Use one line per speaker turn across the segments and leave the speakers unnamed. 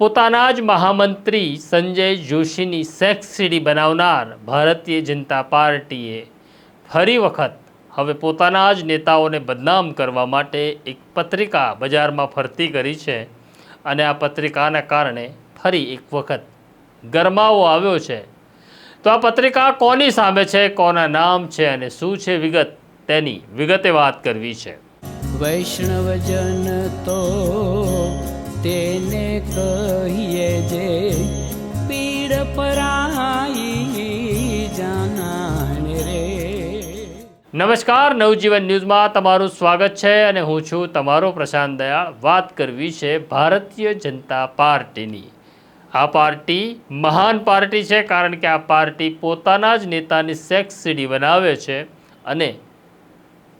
પોતાના જ મહામંત્રી સંજય જોશીની સેક્સ સીડી બનાવનાર ભારતીય જનતા પાર્ટીએ ફરી વખત હવે પોતાના જ નેતાઓને બદનામ કરવા માટે એક પત્રિકા બજારમાં ફરતી કરી છે અને આ પત્રિકાના કારણે ફરી એક વખત ગરમાવો આવ્યો છે. તો આ પત્રિકા કોની સામે છે, કોના નામ છે અને શું છે વિગત તેની વિગતે વાત કરવી છે.
વૈષ્ણવજન તો તેને કહીએ જે પીડ પરાઈ જાનાને રે.
નમસ્કાર, નવજીવન ન્યૂઝમાં તમારું સ્વાગત છે અને હું છું તમારો પ્રશાંત દયાળ વાત કરવી છે ભારતીય જનતા પાર્ટીની. આ પાર્ટી મહાન પાર્ટી છે કારણ કે આ પાર્ટી પોતાના જ નેતાની સેક્સ સીડી બનાવે છે અને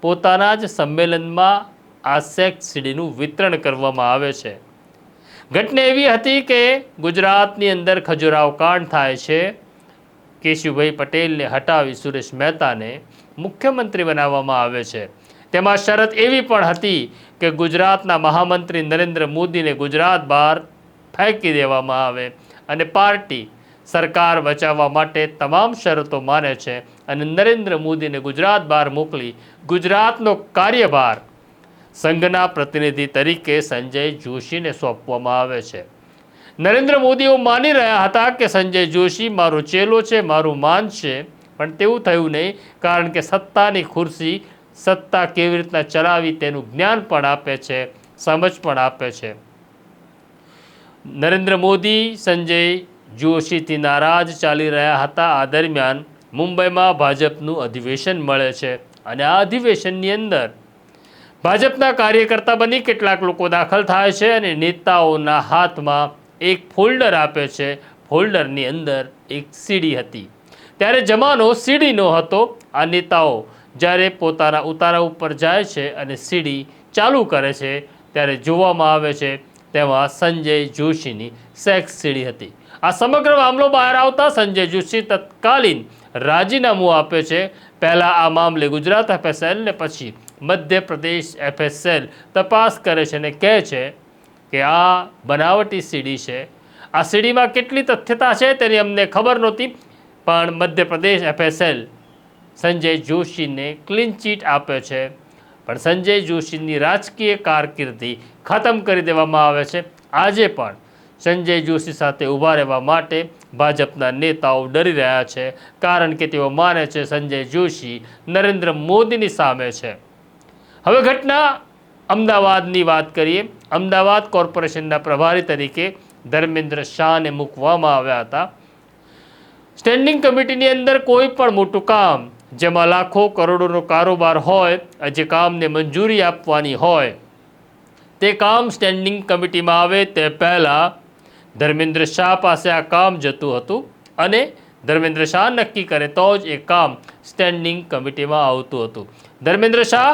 પોતાના જ સંમેલનમાં આ સેક્સ સીડીનું વિતરણ કરવામાં આવે છે. ઘટના એવી હતી કે ગુજરાતની અંદર ખજુરાવ કાંડ થાય છે. કેશુભાઈ પટેલને હટાવી સુરેશ મહેતાને મુખ્યમંત્રી બનાવવામાં આવે છે. તેમાં શરત એવી પણ હતી કે ગુજરાતના મહામંત્રી નરેન્દ્ર મોદીને ગુજરાત બહાર ફેંકી દેવામાં આવે અને પાર્ટી સરકાર બચાવવા માટે તમામ શરતો માને છે અને નરેન્દ્ર મોદીને ગુજરાત બહાર મોકલી ગુજરાતનો કાર્યભાર સંઘના પ્રતિનિધિ તરીકે સંજય જોશીને સોંપવામાં આવે છે. નરેન્દ્ર મોદીઓ માની રહ્યા હતા કે સંજય જોશી મારો ચેલો છે, મારું માન છે, પણ તેવું થયું નહીં કારણ કે સત્તાની ખુરશી સત્તા કેવી રીતના ચલાવી તેનું જ્ઞાન પણ આપે છે, સમજ પણ આપે છે. નરેન્દ્ર મોદી, સંજય જોશીથી નારાજ ચાલી રહ્યા હતા. આ દરમિયાન મુંબઈમાં ભાજપનું અધિવેશન મળે છે અને આ અધિવેશનની અંદર ભાજપના કાર્યકર્તા બની કેટલાક લોકો દાખલ થાય છે અને નેતાઓના હાથમાં એક ફોલ્ડર આપે છે. ફોલ્ડરની અંદર એક સીડી હતી. ત્યારે જમાનો સીડીનો હતો. આ નેતાઓ જ્યારે પોતાના ઉતારા ઉપર જાય છે અને સીડી ચાલુ કરે છે, ત્યારે જોવામાં આવે છે તેમાં સંજય જોશીની સેક્સ સીડી હતી. આ સમગ્ર મામલો બહાર આવતા સંજય જોશી તત્કાલીન રાજીનામું આપ્યો છે. પહેલાં આ મામલે ગુજરાત એફએસએલ ને પછી મધ્યપ્રદેશ એફએસએલ તપાસ કરે છે અને કહે છે કે આ બનાવટી સીડી છે. આ સીડીમાં કેટલી તથ્યતા છે તેની અમને ખબર નહોતી, પણ મધ્યપ્રદેશ એફએસએલ સંજય જોશીને ક્લીન ચીટ આપ્યો છે. પણ સંજય જોશીની રાજકીય કારકિર્દી ખતમ કરી દેવામાં આવે છે. આજે પણ સંજય જોશી સાથે ઊભા રહેવા માટે ભાજપના નેતાઓ ડરી રહ્યા છે, કારણ કે તેઓ માને છે સંજય જોશી નરેન્દ્ર મોદીની સામે છે. હવે ઘટના અમદાવાદની વાત કરીએ. અમદાવાદ કોર્પોરેશનના પ્રભારી તરીકે ધર્મેન્દ્ર શાહને મૂકવામાં આવ્યા હતા. સ્ટેન્ડિંગ કમિટીની અંદર કોઈ પણ મોટું કામ જેમાં લાખો કરોડોનો કારોબાર હોય, જે કામને મંજૂરી આપવાની હોય. તે કામ સ્ટેન્ડિંગ કમિટીમાં આવે તે પહેલાં ધર્મેન્દ્ર શાહ પાસે આ કામ જતું હતું અને ધર્મેન્દ્ર શાહ નક્કી કરે તો જ એ કામ સ્ટેન્ડિંગ કમિટીમાં આવતું હતું. ધર્મેન્દ્ર શાહ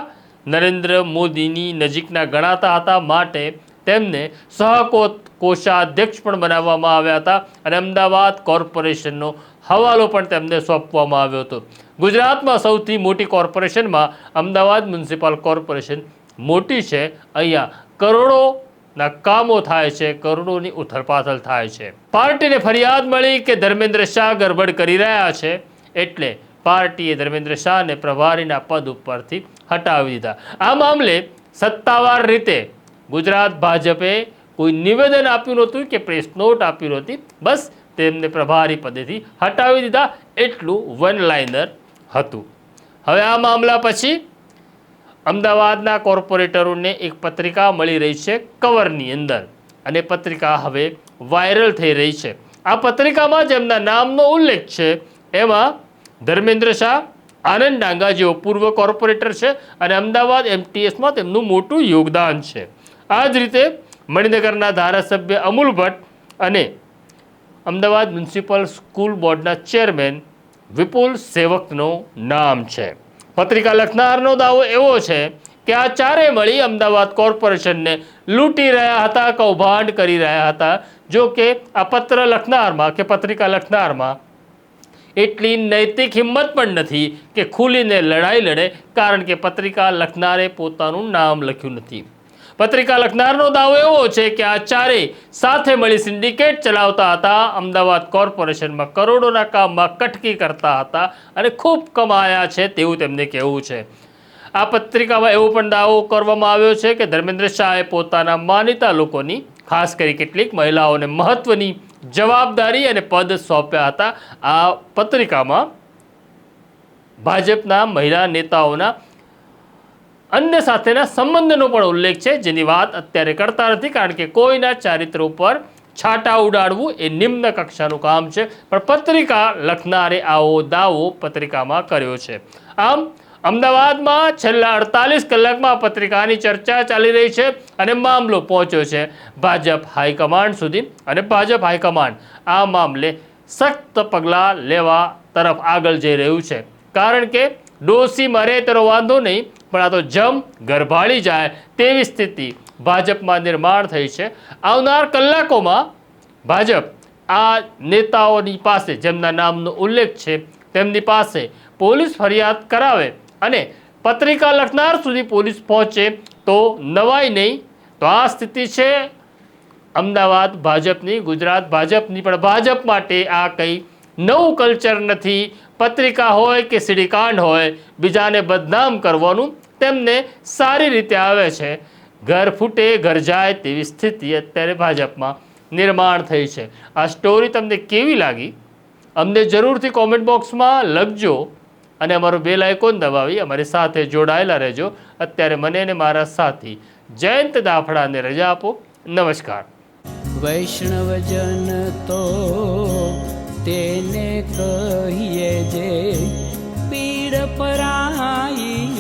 નરેન્દ્ર મોદીની નજીકના ગણાતા હતા માટે તેમને સહકો કોષાધ્યક્ષ પણ બનાવવામાં આવ્યા હતા અને અમદાવાદ કોર્પોરેશનનો હવાલો પણ તેમને સોંપવામાં આવ્યો હતો. ગુજરાતમાં સૌથી મોટી કોર્પોરેશનમાં અમદાવાદ મ્યુનિસિપલ કોર્પોરેશન મોટી છે. અહીંયા કરોડોના કામો થાય છે, કરોડોની ઉથલપાથલ થાય છે. પાર્ટીને ફરિયાદ મળી કે ધર્મેન્દ્ર શાહ ગરબડ કરી રહ્યા છે એટલે પાર્ટીએ ધર્મેન્દ્ર શાહને પ્રભારીના પદ ઉપરથી હટાવી દીધા. આ મામલે સત્તાવાર રીતે ગુજરાત ભાજપે કોઈ નિવેદન આપ્યું નહોતું કે પ્રેસ નોટ આપ્યું નહોતી. બસ તેમને પ્રભારી પદેથી હટાવી દીધા એટલું વન લાઇનર હતું. હવે આ મામલા પછી અમદાવાદના કોર્પોરેટરોને એક પત્રિકા મળી રહી છે કવરની અંદર. અને પત્રિકા હવે વાયરલ થઈ રહી છે. આ પત્રિકામાં જેમના નામનો ઉલ્લેખ છે. એમાં ધર્મેન્દ્ર શાહ, આનંદ ડાંગા જેઓ પૂર્વ કોર્પોરેટર છે અને અમદાવાદ એમટીએસમાં તેમનું મોટું યોગદાન છે. આ જ રીતે મણિનગરના ધારાસભ્ય અમૂલ ભટ્ટ અને અમદાવાદ મ્યુનિસિપલ સ્કૂલ બોર્ડના ચેરમેન વિપુલ સેવકનું નામ છે. પત્રિકા લખનારનો દાવો એવો છે કે આ ચારે મળી અમદાવાદ કોર્પોરેશનને લૂંટી રહ્યા હતા, કૌભાંડ કરી રહ્યા હતા. જો કે આ પત્ર લખનારમાં કે પત્રિકા લખનારમાં એટલી નૈતિક હિંમત પણ નથી કે ખુલીને લડાઈ લડે, કારણ કે પત્રિકા લખનારે પોતાનું નામ લખ્યું નથી. પત્રિકા લખનારનો દાવો એવો છે કે આ ચારેય સાથે મળી સિન્ડિકેટ ચલાવતા હતા. અમદાવાદ કોર્પોરેશનમાં કરોડોના કામમાં કટકી કરતા હતા અને ખૂબ કમાયા છે તેવું તેમને કહેવું છે. આ પત્રિકામાં એવો પણ દાવો કરવામાં આવ્યો છે કે ધર્મેન્દ્ર શાહે પોતાના માનીતા લોકોની, ખાસ કરી કેટલીક મહિલાઓને મહત્વની જવાબદારી અને પદ સોંપ્યા હતા. આ પત્રિકામાં ભાજપના મહિલા નેતાઓના અન્ય સાથેના સંબંધનો પણ ઉલ્લેખ છે, જેની વાત અત્યારે કરતા નથી, કારણ કે કોઈના ચારિત્ર ઉપર છાટા ઉડાડવું એ નિમ્ન કક્ષાનું કામ છે. પણ પત્રિકા લખનારે આવો દાવો પત્રિકામાં કર્યો છે. આમ, અમદાવાદમાં છેલ્લા અડતાલીસ કલાકમાં પત્રિકાની ચર્ચા ચાલી રહી છે અને મામલો પહોંચ્યો છે ભાજપ હાઈકમાન્ડ સુધી. અને ભાજપ હાઈકમાન્ડ આ મામલે સખ્ત પગલાં લેવા તરફ આગળ જઈ રહ્યું છે. કારણ કે ડોસી મરે તેનો વાંધો નહીં પણ આ તો જમ ગરભાળી જાય તેવી સ્થિતિ ભાજપમાં નિર્માણ થઈ છે. આવનાર કલાકોમાં ભાજપ આ નેતાઓની પાસે, જેમના નામનો ઉલ્લેખ છે, તેમની પાસે પોલીસ ફરિયાદ કરાવે અને પત્રિકા લખનાર સુધી પોલીસ પહોંચે તો નવાય નહીં. તો આ સ્થિતિ છે. અમદાવાદ ભાજપની, ગુજરાત ભાજપની, પણ ભાજપ માટે આ કંઈ નવું કલ્ચર નથી. પત્રિકા હોય કે સીડીકાંડ હોય, બીજાને બદનામ કરવાનું તેમને સારી રીતે આવે છે. ઘર ફૂટે, ઘર જાય તેવી સ્થિતિ અત્યારે ભાજપમાં નિર્માણ થઈ છે. આ સ્ટોરી તમને કેવી લાગી? અમને જરૂરથી કોમેન્ટ બોક્સમાં લખજો અને અમારો બેલ આઇકોન દબાવી, અમારી સાથે જોડાયેલા રહેજો. અત્યારે મને અને મારા સાથી જયંત દાફડાને રજા આપો. નમસ્કાર.
વૈષ્ણવજન તો તેને કહીએ જે પીડ પરાઈ